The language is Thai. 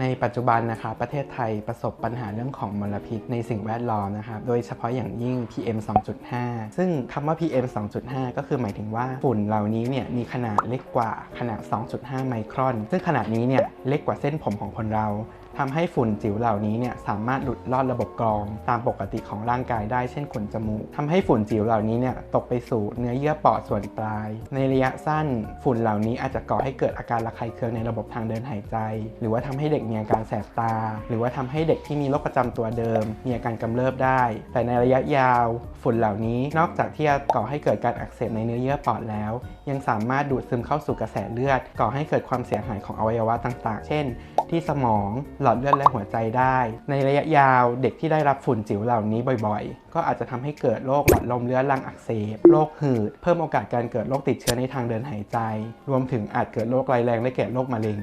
ในปัจจุบันนะคะประเทศไทยประสบปัญหาเรื่องของมลพิษในสิ่งแวดล้อมนะครับโดยเฉพาะอย่างยิ่ง PM 2.5 ซึ่งคำว่า PM 2.5 ก็คือหมายถึงว่าฝุ่นเหล่านี้เนี่ยมีขนาดเล็กกว่าขนาด 2.5 ไมครอน ซึ่งขนาดนี้เนี่ยเล็กกว่าเส้นผมของคนเรา ทำให้ฝุ่นจิ๋วเหล่านี้เนี่ยสามารถหลุดลอดระบบกรอง ตามปกติของร่างกายได้เช่นขนจมูกทำให้ฝุ่นจิ๋วเหล่านี้เนี่ยตกไปสู่เนื้อเยื่อปอดส่วนปลาย ในระยะสั้นฝุ่นเหล่านี้อาจจะก่อให้เกิดอาการระคายเคืองในระบบทางเดินหายใจ หรือว่าทำให้เด็กมีอาการแสบตา หรือว่าทำให้เด็กที่มีโรคประจำตัวเดิม มีอาการกำเริบได้ แต่ในระยะยาวฝุ่นเหล่านี้นอกจากที่จะก่อให้เกิดการอักเสบในเนื้อเยื่อปอดแล้ว ยังสามารถดูดซึมเข้าสู่กระแสเลือด ก่อให้เกิดความเสียหายของอวัยวะต่าง ๆ เช่น ที่สมองหลอดเลือดและหัวใจได้ ในระยะยาวเด็กที่ได้รับฝุ่นจิ๋วเหล่านี้บ่อยๆ ก็อาจจะทำให้เกิดโรคหลอดลมเรื้อรังอักเสบโรคหืด เพิ่มโอกาสการเกิดโรคติดเชื้อในทางเดินหายใจ รวมถึงอาจเกิดโรคร้ายแรงได้แก่โรคมะเร็ง